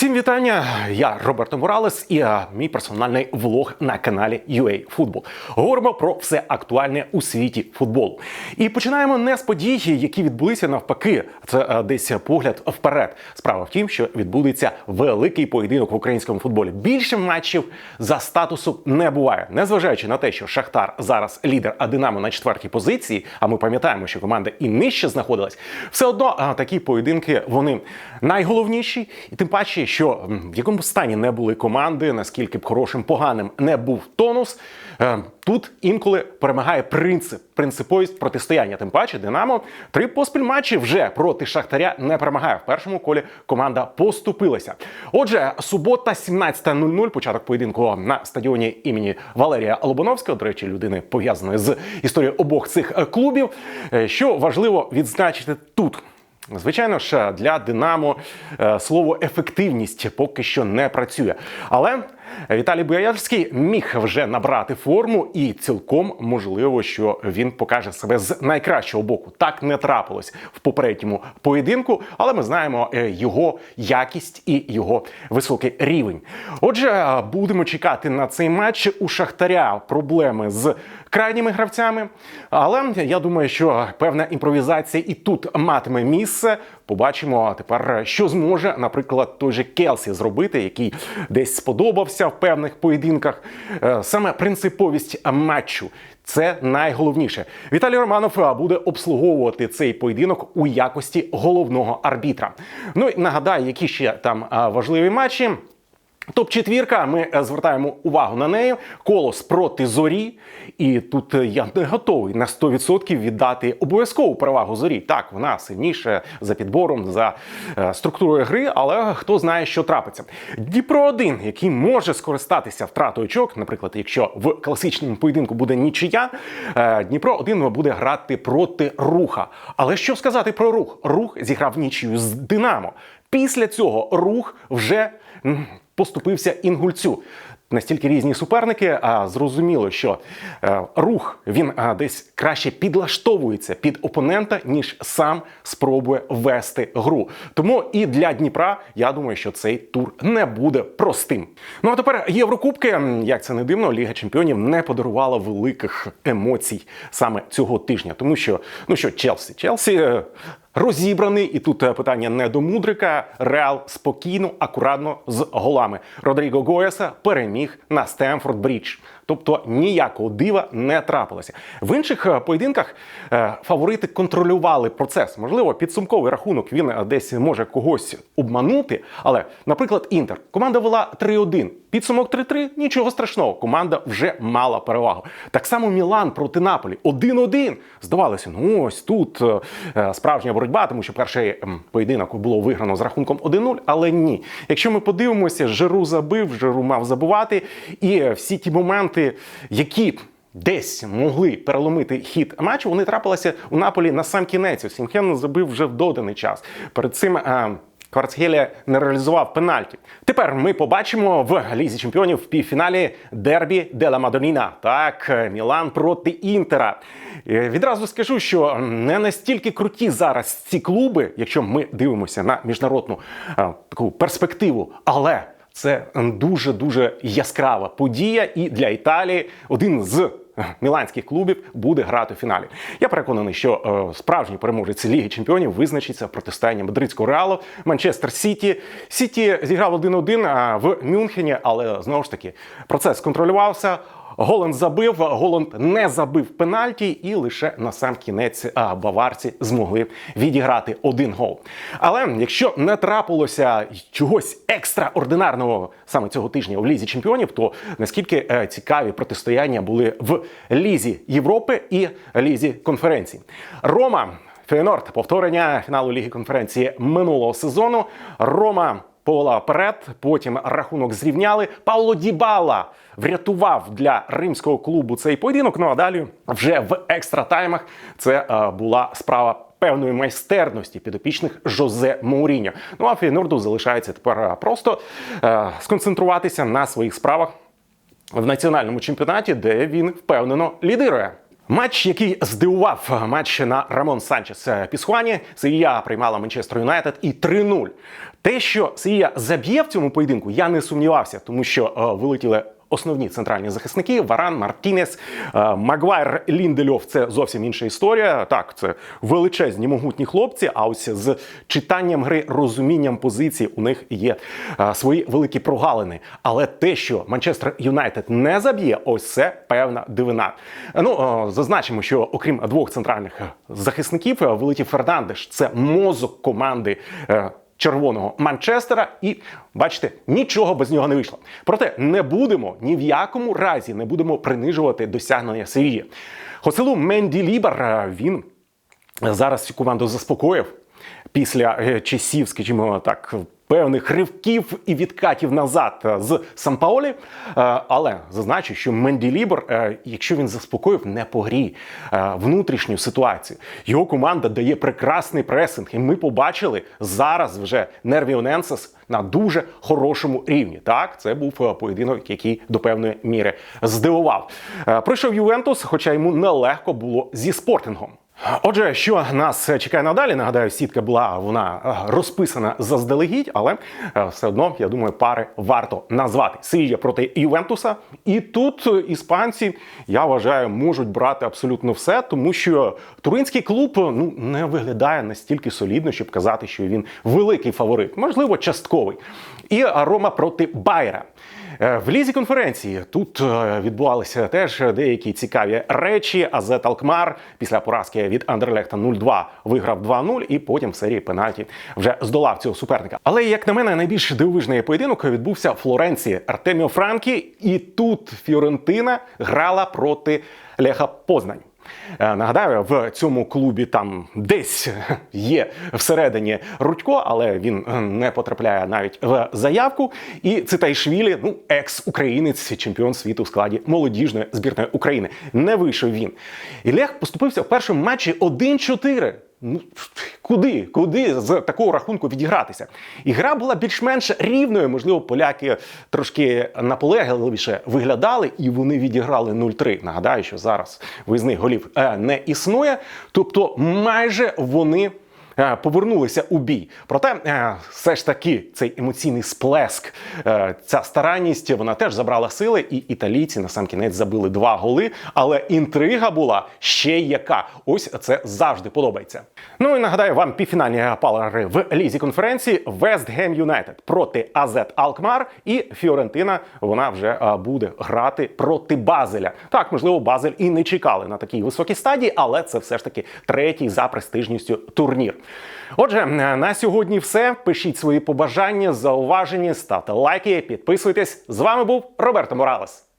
Всім вітання! Я Роберто Моралес і а, мій персональний влог на каналі UA Футбол. Говоримо про все актуальне у світі футболу. І починаємо не з подій, які відбулися навпаки. Це а, десь погляд вперед. Справа в тім, що відбудеться великий поєдинок в українському футболі. Більше матчів за статусу не буває, незважаючи на те, що Шахтар зараз лідер, а Динамо на четвертій позиції. А ми пам'ятаємо, що команда і нижче знаходилась. Все одно а, такі поєдинки вони найголовніші, і тим паче, що в якому стані не були команди, наскільки б хорошим, поганим не був тонус. е, Тут інколи перемагає принцип, принциповість протистояння. Тим паче, Динамо три поспіль матчі вже проти Шахтаря не перемагає. В першому колі команда поступилася. Отже, субота, 17.00, початок поєдинку на стадіоні імені Валерія Лобановського. До речі, людини пов'язаної з історією обох цих е, клубів. Е, Що важливо відзначити тут. Звичайно ж, для Динамо е, слово ефективність поки що не працює. Але Віталій Боярський міг вже набрати форму, і цілком можливо, що він покаже себе з найкращого боку. Так не трапилось в попередньому поєдинку, але ми знаємо е, його якість і його високий рівень. Отже, будемо чекати на цей матч. У Шахтаря проблеми з крайніми гравцями. Але я думаю, що певна імпровізація і тут матиме місце. Побачимо тепер, що зможе, наприклад, той же Келсі зробити, який десь сподобався в певних поєдинках. Е, Саме принциповість матчу. Це найголовніше. Віталій Романов е, буде обслуговувати цей поєдинок у якості головного арбітра. Ну і нагадаю, які ще там е, важливі матчі. Топ-четвірка, ми е, звертаємо увагу на неї. Колос проти зорі. І тут е, я не готовий на 100% віддати обов'язкову перевагу зорі. Так, вона сильніша за підбором, за е, структурою гри, але хто знає, що трапиться. Дніпро 1 який може скористатися втратою очок, наприклад, якщо в класичному поєдинку буде нічия, Дніпро 1 буде грати проти руха. Але що сказати про рух? Рух зіграв нічию з Динамо. Після цього рух вже поступився інгульцю. Настільки різні суперники, а зрозуміло, що е, рух він а, десь краще підлаштовується під опонента, ніж сам спробує вести гру. Тому і для Дніпра я думаю, що цей тур не буде простим. Ну а тепер Єврокубки, як це не дивно, Ліга Чемпіонів не подарувала великих емоцій саме цього тижня, тому що ну що Челсі, Челсі. Розібраний, і тут е, питання не до мудрика. Реал спокійно, акуратно з голами. Родріго Гоєса переміг на Стемфорд Брідж. Тобто ніякого дива не трапилося. В інших е, поєдинках е, фаворити контролювали процес. Можливо, підсумковий рахунок він десь може когось обманути. Але, наприклад, Інтер команда вела 3-1. Підсумок 3-3, нічого страшного. Команда вже мала перевагу. Так само Мілан проти Наполі 1-1. Здавалося, ну ось тут е, е, справжня боротьба, тому що перший поєдинок було виграно з рахунком 1-0, але ні. Якщо ми подивимося, Жиру забив, Жиру мав забувати, і всі ті моменти, які. Десь могли переломити хід матчу, вони трапилися у Наполі на сам кінець. Сімхен забив вже в доданий час. Перед цим е, Кварцхелія не реалізував пенальті. Тепер ми побачимо в лізі чемпіонів в півфіналі дербі Дела Мадоніна. Так, е, Мілан проти Інтера. Е, Відразу скажу, що не настільки круті зараз ці клуби, якщо ми дивимося на міжнародну е, таку перспективу, але це дуже дуже яскрава подія, і для Італії один з міланських клубів буде грати в фіналі. Я переконаний, що е, справжній переможець Ліги Чемпіонів визначиться протистояння мадридського реалу, Манчестер Сіті. Сіті зіграв 1-1 в Мюнхені, але знову ж таки процес контролювався. Голланд забив, Голланд не забив пенальті, і лише на сам кінець баварці змогли відіграти один гол. Але якщо не трапилося чогось екстраординарного саме цього тижня в лізі чемпіонів, то наскільки е, цікаві протистояння були в лізі Європи і лізі конференцій. Рома Фейнорд, повторення фіналу ліги конференції минулого сезону. Рома повела вперед, потім рахунок зрівняли. Пауло Дібала врятував для римського клубу цей поєдинок. Ну а далі вже в екстра таймах це е, була справа. Певної майстерності підопічних Жозе Мауріньо. Ну а Фейнорду залишається тепер е, просто е, сконцентруватися на своїх справах в національному чемпіонаті, де він впевнено лідирує. Матч, який здивував матч на Рамон Санчес Пісхуані. Севія приймала Манчестер Юнайтед і 3-0. Те, що Севія заб'є в цьому поєдинку, я не сумнівався, тому що е, вилетіли основні центральні захисники: Варан, Мартінес, е, Магуайр, Ліндельов це зовсім інша історія. Так, це величезні могутні хлопці. А ось з читанням гри, розумінням позиції у них є е, свої великі прогалини. Але те, що Манчестер Юнайтед не заб'є, ось це певна дивина. Ну е, зазначимо, що окрім двох центральних захисників, вилетів Фернандеш. Це мозок команди. Червоного Манчестера, і бачите, нічого без нього не вийшло. Проте не будемо ні в якому разі не будемо принижувати досягнення Севії. Хоселу Менді Лібер е, він зараз цю команду заспокоїв після е, часів, скажімо так. Певних ривків і відкатів назад е, з Сампаолі. Е, Але зазначу, що Менді Лібер, е, якщо він заспокоїв не по грі внутрішню ситуацію, його команда дає прекрасний пресинг. І ми побачили зараз вже Нервіо Ненсес на дуже хорошому рівні. Так, це був поєдинок, який до певної міри здивував. Пройшов Ювентус, хоча йому нелегко було зі спортингом. Отже, що нас чекає надалі? Нагадаю, сітка була вона е, розписана заздалегідь, але е, все одно, я думаю, пари варто назвати. Сирія проти Ювентуса. І тут іспанці, я вважаю, можуть брати абсолютно все, тому що туринський клуб ну не виглядає настільки солідно, щоб казати, що він великий фаворит, можливо, частковий. І Рома проти Байера. Е, В лізі конференції тут е, відбувалися теж деякі цікаві речі. Азет Алкмар після поразки від Андерлехта 0-2 виграв 2-0 і потім в серії пенальті вже здолав цього суперника. Але як на мене, найбільш дивовижний поєдинок відбувся в Флоренції Артеміо Франкі, і тут Фіорентина грала проти Леха Познань. Е, Нагадаю, в цьому клубі там десь є всередині Рудько, але він е, не потрапляє навіть в заявку. І Цитайшвілі, ну, екс-українець, чемпіон світу в складі молодіжної збірної України. Не вийшов він. І Лех поступився в першому матчі 1-4. Ну, куди? Куди з такого рахунку відігратися? І гра була більш-менш рівною. Можливо, поляки трошки наполегливіше виглядали, і вони відіграли 0-3. Нагадаю, що зараз виїзних голів е, не існує. Тобто, майже вони. Е, Повернулися у бій, проте е, все ж таки цей емоційний сплеск, е, ця старанність, вона теж забрала сили, і італійці на сам кінець забили два голи. Але інтрига була ще яка. Ось це завжди подобається. Ну і нагадаю вам півфінальні пари в лізі конференції Вест Гем Юнайтед проти Азет Алкмар і Фіорентина. Вона вже буде грати проти Базеля. Так, можливо, Базель і не чекали на такій високій стадії, але це все ж таки третій за престижністю турнір. Отже, на сьогодні все. Пишіть свої побажання, зауваження, ставте лайки, підписуйтесь. З вами був Роберто Моралес.